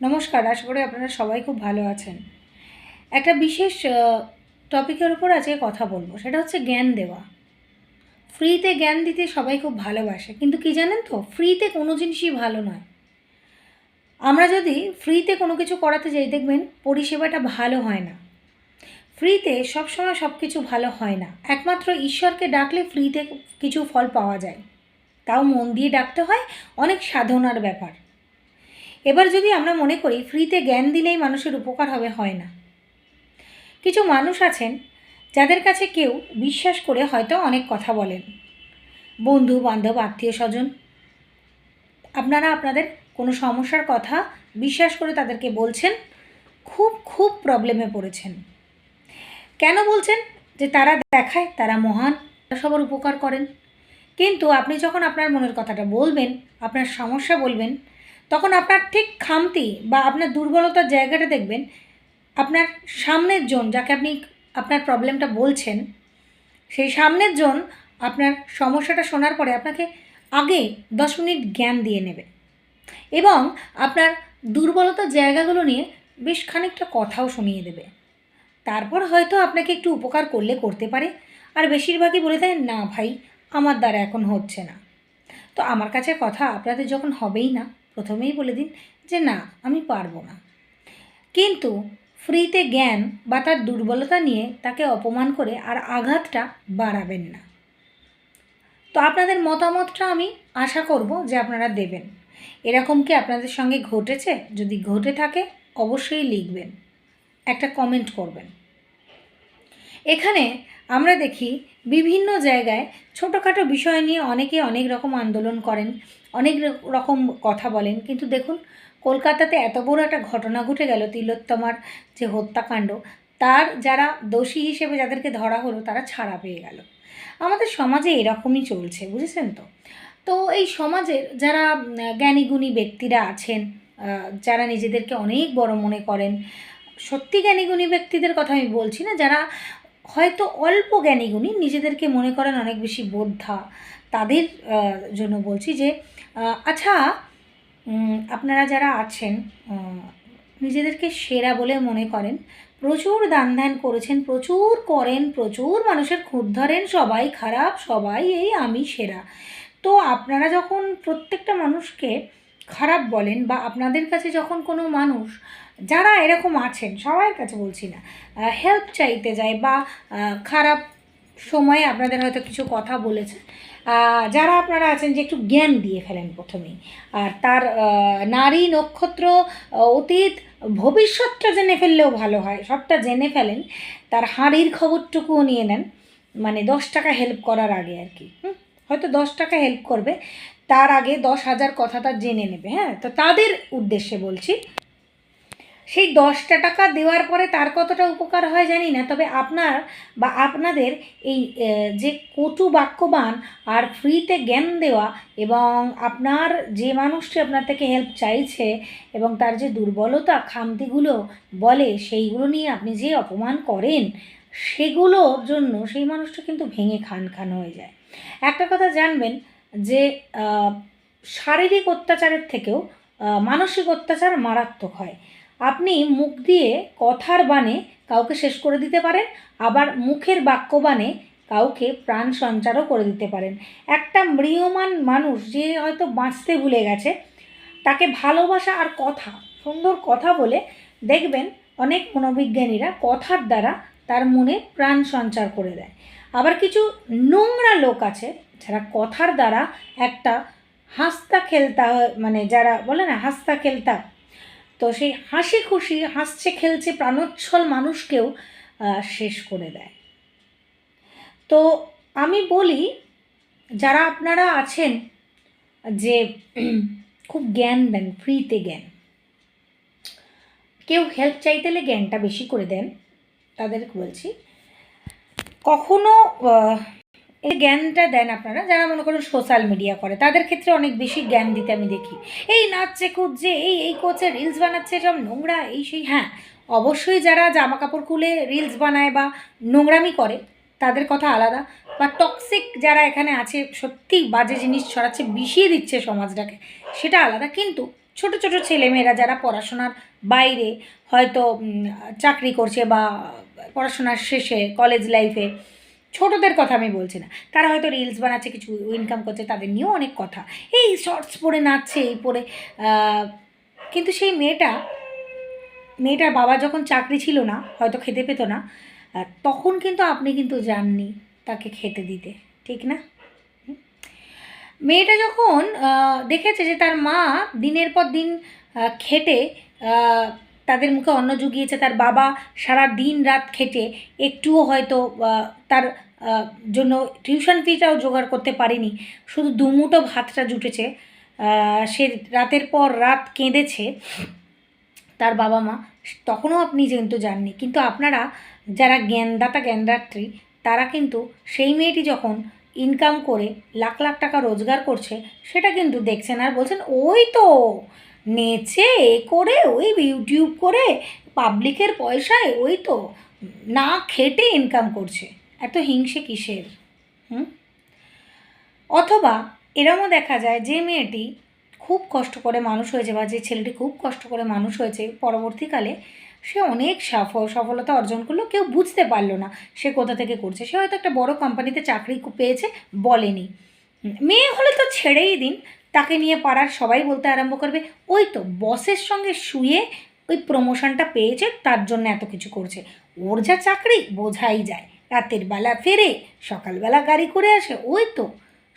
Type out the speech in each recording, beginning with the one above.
নমস্কার, আশা করি আপনারা সবাই খুব ভালো আছেন। একটা বিশেষ টপিকের উপর আজকে কথা বলব, সেটা হচ্ছে জ্ঞান দেওয়া। ফ্রিতে জ্ঞান দিতে সবাই খুব ভালোবাসে, কিন্তু কি জানেন তো ফ্রিতে কোনো জিনিসই ভালো নয়। আমরা যদি ফ্রিতে কোনো কিছু করাতে যাই, দেখবেন পরিষেবাটা ভালো হয় না। ফ্রিতে সবসময় সব কিছু ভালো হয় না। একমাত্র ঈশ্বরকে ডাকলে ফ্রিতে কিছু ফল পাওয়া যায়। তাও মন দিয়ে ডাকতে হয়, অনেক সাধনার ব্যাপার। এবার যদি আমরা মনে করি, ফ্রিতে জ্ঞান দিলেই মানুষের উপকার হবে, হয় না। কিছু মানুষ আছেন, যাদের কাছে কেউ বিশ্বাস করে হয়তো অনেক কথা বলেন। বন্ধু, বান্ধব, আত্মীয় স্বজন। আপনারা আপনাদের কোনো সমস্যার কথা বিশ্বাস করে তাদেরকে বলছেন, খুব খুব প্রবলেমে পড়েছেন। কেন বলছেন? যে তারা দেখায়, তারা মহান সবার উপকার করেন। কিন্তু আপনি যখন আপনার মনের কথাটা বলবেন, আপনার সমস্যা বলবেন তখন আপনার ঠিক খামতি বা আপনার দুর্বলতার জায়গাটা দেখবেন, আপনার সামনের জন যাকে আপনি আপনার প্রবলেমটা বলছেন, সেই সামনের জন আপনার সমস্যাটা শোনার পরে আপনাকে আগে দশ মিনিট জ্ঞান দিয়ে নেবে। এবং আপনার দুর্বলতার জায়গাগুলো নিয়ে বেশ খানিকটা কথাও শুনিয়ে দেবে। তারপর হয়তো আপনাকে একটু উপকার করলে করতে পারে, আর বেশিরভাগই বলে দেয় না ভাই, আমার দ্বারা এখন হচ্ছে না। তো আমার কাছে কথা আপনাদের যখন হবেই না প্রথমেই বলে দিন যে না, আমি পারব না। কিন্তু ফ্রিতে জ্ঞান বা তার দুর্বলতা নিয়ে তাকে অপমান করে আর আঘাতটা বাড়াবেন না। তো আপনাদের মতামতটা আমি আশা করব যে আপনারা দেবেন। এরকম কি আপনাদের সঙ্গে ঘটেছে? যদি ঘটে থাকে, অবশ্যই লিখবেন। একটা কমেন্ট করবেন। এখানে আমরা দেখি বিভিন্ন জায়গায় ছোটোখাটো বিষয় নিয়ে অনেকে অনেক রকম আন্দোলন করেন, অনেক রকম কথা বলেন। কিন্তু দেখুন, কলকাতাতে এত বড় একটা ঘটনা ঘটে গেল, তিলোত্তমার যে হত্যাকাণ্ড, তার যারা দোষী হিসেবে যাদেরকে ধরা হলো, তারা ছাড়া পেয়ে গেল। আমাদের সমাজে এরকমই চলছে, বুঝেছেন তো? তো এই সমাজের যারা জ্ঞানীগুণী ব্যক্তিরা আছেন যারা নিজেদেরকে অনেক বড় মনে করেন, সত্যি জ্ঞানীগুণী ব্যক্তিদের কথা আমি বলছি না, যারা হয়তো অল্প জ্ঞানীগুণী নিজেদেরকে মনে করেন অনেক বেশি বোদ্ধা। তাদের জন্য বলছি যে আচ্ছা আপনারা যারা আছেন নিজেদেরকে সেরা বলে মনে করেন, প্রচুর দান ধ্যান করেছেন, প্রচুর করেন, প্রচুর মানুষের খুদ ধরেন, সবাই খারাপ, সবাই এই আমি সেরা। তো আপনারা যখন প্রত্যেকটা মানুষকে খারাপ বলেন বা আপনাদের কাছে যখন কোনো মানুষ যারা এরকম আছেন, সবার কাছে বলছি না হেল্প চাইতে যায় বা খারাপ সময়ে আপনাদের হয়তো কিছু কথা বলেছে যারা আপনারা আছেন যে একটু জ্ঞান দিয়ে ফেলেন প্রথমেই, আর তার নারী নক্ষত্র অতীত, ভবিষ্যৎটা জেনে ফেললেও ভালো হয়, সবটা জেনে ফেলেন, তার হাঁড়ির খবরটুকুও নিয়ে নেন মানে দশ টাকা হেল্প করার আগে আর কি, হুম? হয়তো দশ টাকা হেল্প করবে, তার আগে দশ হাজার কথা তার জেনে নেবে হ্যাঁ? তো তাদের উদ্দেশ্যে বলছি সেই দশটা টাকা দেওয়ার পরে তার কতটা উপকার হয় জানি না, তবে আপনার বা আপনাদের এই যে কটু বাক্যবান আর ফ্রিতে জ্ঞান দেওয়া এবং আপনার যে মানুষটি আপনার থেকে হেল্প চাইছে এবং তার যে দুর্বলতা খামতিগুলো বলে সেইগুলো নিয়ে আপনি যে অপমান করেন, সেগুলোর জন্য সেই মানুষটা কিন্তু ভেঙে খান খান হয়ে যায়। একটা কথা জানবেন যে শারীরিক অত্যাচারের থেকেও মানসিক অত্যাচার মারাত্মক হয়। আপনি মুখ দিয়ে কথার বানে কাউকে শেষ করে দিতে পারেন, আবার মুখের বাক্য বানে কাউকে প্রাণ সঞ্চারও করে দিতে পারেন। একটা মৃয়মান মানুষ যে হয়তো বাঁচতে ভুলে গেছে, তাকে ভালোবাসা আর কথা, সুন্দর কথা বলে দেখবেন অনেক মনোবিজ্ঞানীরা কথার দ্বারা তার মনে প্রাণ সঞ্চার করে দেয়। আবার কিছু নোংরা লোক আছে, যারা কথার দ্বারা একটা হাসতা খেলতা মানে যারা বলে না হাসতা খেলতা তো সেই হাসি খুশি হাসছে, খেলছে প্রাণোচ্ছল মানুষকেও শেষ করে দেয়। তো আমি বলি, যারা আপনারা আছেন যে খুব জ্ঞান দেন, ফ্রিতে জ্ঞান, কেউ হেল্প চাইতে হলে জ্ঞানটা বেশি করে দেন। তাদের বলছি, কখনো এই জ্ঞানটা দেন আপনারা, যারা মনে করুন সোশ্যাল মিডিয়া করে, তাদের ক্ষেত্রে অনেক বেশি জ্ঞান দিতে আমি দেখি। এই নাচছে খুঁজছে এই এই করছে রিলস বানাচ্ছে সব নোংরা, এই সেই হ্যাঁ অবশ্যই যারা জামা কাপড় খুলে রিলস বানায় বা নোংরামি করে, তাদের কথা আলাদা, বা টক্সিক যারা এখানে আছে, সত্যি বাজে জিনিস ছড়াচ্ছে, বিষিয়ে দিচ্ছে সমাজটাকে, সেটা আলাদা। কিন্তু ছোট ছোট ছেলেমেয়েরা যারা পড়াশোনার বাইরে, হয়তো চাকরি করছে বা পড়াশোনার শেষে কলেজ লাইফে ছোটদের কথা আমি বলছি না। তারা হয়তো রিলস বানাচ্ছে, কিছু ইনকাম করছে, তাদের নিয়েও অনেক কথা। এই শর্টস পরে নাচছে, এই পরে কিন্তু সেই মেয়েটা, মেয়েটার বাবা যখন চাকরি ছিল না, হয়তো খেতে পেতো না তখন কিন্তু আপনি কিন্তু যাননি তাকে খেতে দিতে, ঠিক না? মেয়েটা যখন দেখেছে যে তার মা দিনের পর দিন খেটে তাদের মুখে অন্ন জুগিয়েছে, তার বাবা সারা দিন রাত খেটে একটুও হয়তো তার জন্য টিউশন ফিটাও জোগাড় করতে পারেনি। শুধু দুমুটো ভাতটা জুটেছে। সে রাতের পর রাত কেঁদেছে তার বাবা মা। তখনও আপনি কিন্তু যাননি। কিন্তু আপনারা যারা জ্ঞানদাতা, জ্ঞানদাত্রী, তারা কিন্তু সেই মেয়েটি যখন ইনকাম করে লাখ লাখ টাকা রোজগার করছে, সেটা কিন্তু দেখছেন। আর বলছেন, ওই তো নেচে এ করে, ওই ইউটিউব করে পাবলিকের পয়সায় ওই তো না খেটে ইনকাম করছে। এত হিংসে কিসের? হুম? অথবা এরমও দেখা যায় যে মেয়েটি খুব কষ্ট করে মানুষ হয়েছে বা যে ছেলেটি খুব কষ্ট করে মানুষ হয়েছে, পরবর্তীকালে সে অনেক সফল সফলতা অর্জন করল, কেউ বুঝতে পারল না সে কোথা থেকে করছে। সে হয়তো একটা বড় কোম্পানিতে চাকরি পেয়েছে, বলেনি। মেয়ে হলে তো ছেড়েই দিন। তাকে নিয়ে পাড়ার সবাই বলতে আরম্ভ করবে, ওই তো বসের সঙ্গে শুয়ে ওই প্রমোশনটা পেয়েছে, তার জন্য এত কিছু করছে। ওর যা চাকরি, বোঝাই যায়। রাতের বেলা ফেরে সকালবেলা গাড়ি করে আসে, ওই তো।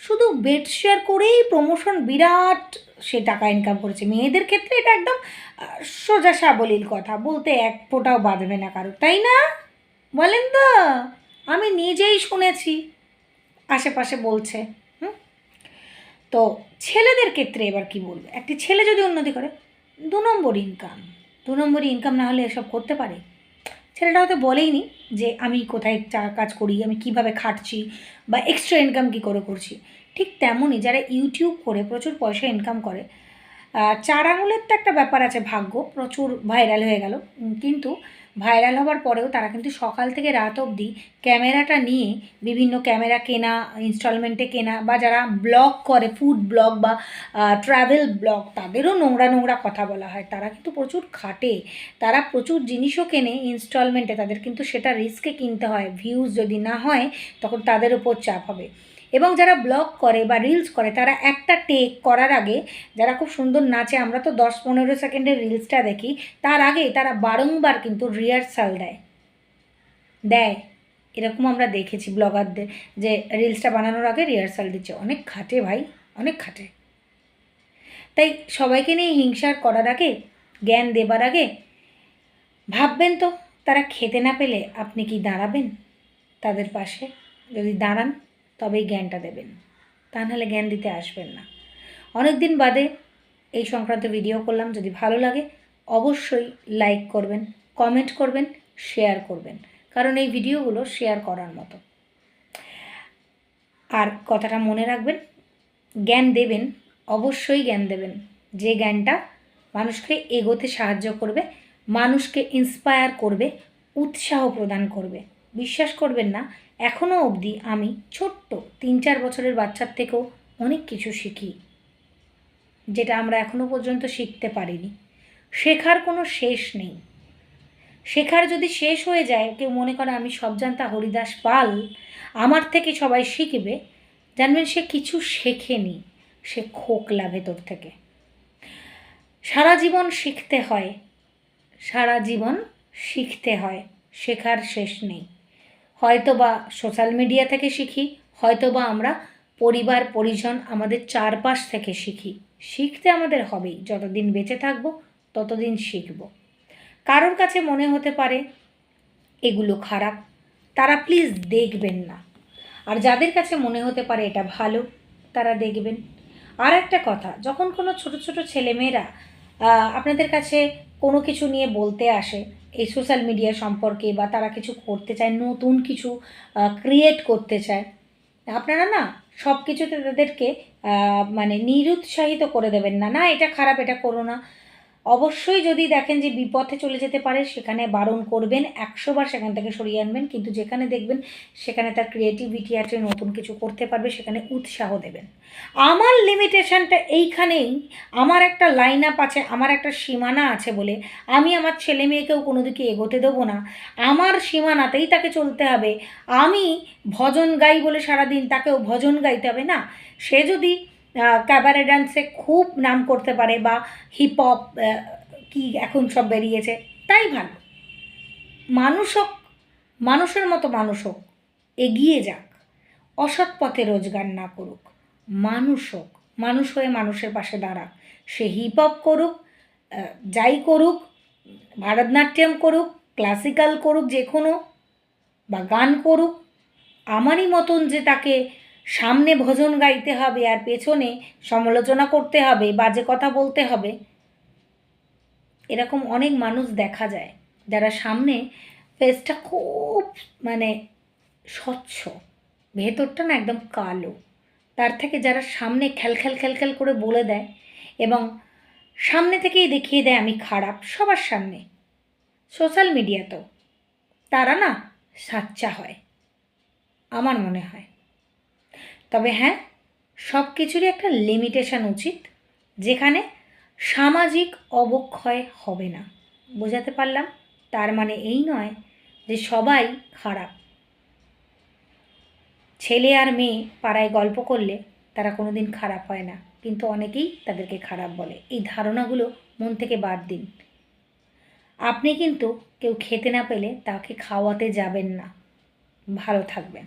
শুধু বেড শেয়ার করেই প্রমোশন বিরাট সে টাকা ইনকাম করেছে। মেয়েদের ক্ষেত্রে এটা একদম সোজা সাবলীল কথা। বলতে এক ফোঁটাও বাঁধবে না কারও, তাই না? বলেন তো। আমি নিজেই শুনেছি। আশেপাশে বলছে। তো ছেলেদের ক্ষেত্রে এবার কি বলব? একটি ছেলে যদি উন্নতি করে, দু নম্বর ইনকাম দু নম্বর ইনকাম না হলে এসব করতে পারে। ছেলেটা হয়তো বলেইনি যে আমি কোথায় চা- কাজ করি, আমি কীভাবে খাটছি বা এক্সট্রা ইনকাম কী করে করছি। ঠিক তেমনই যারা ইউটিউব করে, প্রচুর পয়সা ইনকাম করে চার আঙুলের তো একটা ব্যাপার আছে ভাগ্য, প্রচুর ভাইরাল হয়ে গেল। কিন্তু ভাইরাল হওয়ার পরেও তারা কিন্তু সকাল থেকে রাত অবধি ক্যামেরাটা নিয়ে বিভিন্ন ক্যামেরা কেনা ইনস্টলমেন্টে কেনা বা যারা ব্লগ করে ফুড ব্লগ বা ট্রাভেল ব্লগ তাদেরও নোংরা নোংরা কথা বলা হয়। তারা কিন্তু প্রচুর খাটে। তারা প্রচুর জিনিসও কেনে ইনস্টলমেন্টে তাদের কিন্তু সেটা রিস্কে কিনতে হয়। ভিউজ যদি না হয়, তখন তাদের উপর চাপ হবে। এবং যারা ব্লগ করে বা রিলস করে, তারা একটা টেক করার আগে, যারা খুব সুন্দর নাচে, আমরা তো দশ পনেরো সেকেন্ডের রিলসটা দেখি, তার আগে তারা বারংবার কিন্তু রিহার্সাল দেয়। দেয়। এরকম আমরা দেখেছি ব্লগারদের, যে রিলসটা বানানোর আগে রিহার্সাল দিচ্ছে। অনেক খাটে ভাই, অনেক খাটে। তাই সবাইকে নিয়ে হিংসার করার আগে, জ্ঞান দেবার আগে, ভাববেন তো, তারা খেতে না পেলে আপনি কি দাঁড়াবেন তাদের পাশে? যদি দাঁড়ান। তবেই জ্ঞানটা দেবেন। তা নাহলে জ্ঞান দিতে আসবেন না। অনেক দিন বাদে এই সংক্রান্ত ভিডিও করলাম, যদি ভালো লাগে অবশ্যই লাইক করবেন কমেন্ট করবেন শেয়ার করবেন। কারণ এই ভিডিওগুলো শেয়ার করার মতো। আর কথাটা মনে রাখবেন, জ্ঞান দেবেন, অবশ্যই জ্ঞান দেবেন। যে জ্ঞানটা মানুষকে এগোতে সাহায্য করবে, মানুষকে ইন্সপায়ার করবে, উৎসাহ প্রদান করবে। বিশ্বাস করবেন না এখনও অবধি আমি ছোট্ট তিন চার বছরের বাচ্চার থেকেও অনেক কিছু শিখি, যেটা আমরা এখনও পর্যন্ত শিখতে পারিনি। শেখার কোনো শেষ নেই। শেখার যদি শেষ হয়ে যায়, কেউ মনে করে আমি সব জানতা হরিদাস পাল, আমার থেকে সবাই শিখবে। জানবেন সে কিছু শেখেনি, সে খোকলা ভেতর থেকে। সারা জীবন শিখতে হয়, সারা জীবন শিখতে হয়, শেখার শেষ নেই। হয়তো বা সোশ্যাল মিডিয়া থেকে শিখি হয়তো বা আমরা পরিবার, পরিজন আমাদের চারপাশ থেকে শিখি। শিখতে আমাদের হবেই, যতদিন বেঁচে থাকব ততদিন শিখব। কারোর কাছে মনে হতে পারে এগুলো খারাপ, তারা প্লিজ দেখবেন না। আর যাদের কাছে মনে হতে পারে এটা ভালো, তারা দেখবেন। আর একটা কথা, যখন কোনো ছোট ছোট ছেলেমেয়েরা আপনাদের কাছে কোনো কিছু নিয়ে বলতে আসে এই সোশ্যাল মিডিয়া সম্পর্কে বা তারা কিছু করতে চায়, নতুন কিছু ক্রিয়েট করতে চায়, আপনারা না সব কিছুতে তাদেরকে মানে নিরুৎসাহিত করে দেবেন না না এটা খারাপ, এটা করো না। অবশ্যই যদি দেখেন যে বিপথে চলে যেতে পারে, সেখানে বারণ করবেন, একশো বার সেখান থেকে সরিয়ে আনবেন, কিন্তু যেখানে দেখবেন সেখানে তার ক্রিয়েটিভিটি আছে, নতুন কিছু করতে পারবে, সেখানে উৎসাহ দেবেন। আমার লিমিটেশনটা এইখানেই, আমার একটা লাইন আপ আছে, আমার একটা সীমানা আছে বলে আমি আমার ছেলে মেয়েকেও কোনো দিকে এগোতে দেবো না। আমার সীমানাতেই তাকে চলতে হবে। আমি ভজন গাই বলে সারাদিন তাকেও ভজন গাইতে হবে না। সে যদি ক্যাবারে ডান্সে খুব নাম করতে পারে বা হিপ হপ কি এখন সব বেরিয়েছে, তাই ভালো। মানুষ হোক, মানুষের মতো মানুষ হোক, এগিয়ে যাক, অসৎ পথে রোজগার না করুক, মানুষ হোক, মানুষ হয়ে মানুষের পাশে দাঁড়াক, সে হিপ হপ করুক যাই করুক, ভারতনাট্যম করুক ক্লাসিক্যাল করুক, যে কোনো, বা গান করুক, আমারই মতন যে তাকে সামনে ভজন গাইতে হবে আর পেছনে সমালোচনা করতে হবে, বাজে কথা বলতে হবে। এরকম অনেক মানুষ দেখা যায় যারা সামনে ফেসটা খুব মানে স্বচ্ছ, ভেতরটা না একদম কালো। তার থেকে যারা সামনে খেল খেল করে বলে দেয় এবং সামনে থেকেই দেখিয়ে দেয় আমি খারাপ সবার সামনে। সোশ্যাল মিডিয়াতেও তারা না সাচ্চা হয়, আমার মনে হয়। তবে হ্যাঁ সব কিছুরই একটা লিমিটেশন উচিত, যেখানে সামাজিক অবক্ষয় হবে না। বোঝাতে পারলাম? তার মানে এই নয় যে সবাই খারাপ। ছেলে আর মেয়ে পাড়ায় গল্প করলে তারা কোনো দিন খারাপ হয় না, কিন্তু অনেকেই তাদেরকে খারাপ বলে। এই ধারণাগুলো মন থেকে বাদ দিন। আপনি কিন্তু কেউ খেতে না পেলে তাকে খাওয়াতে যাবেন না। ভালো থাকবেন।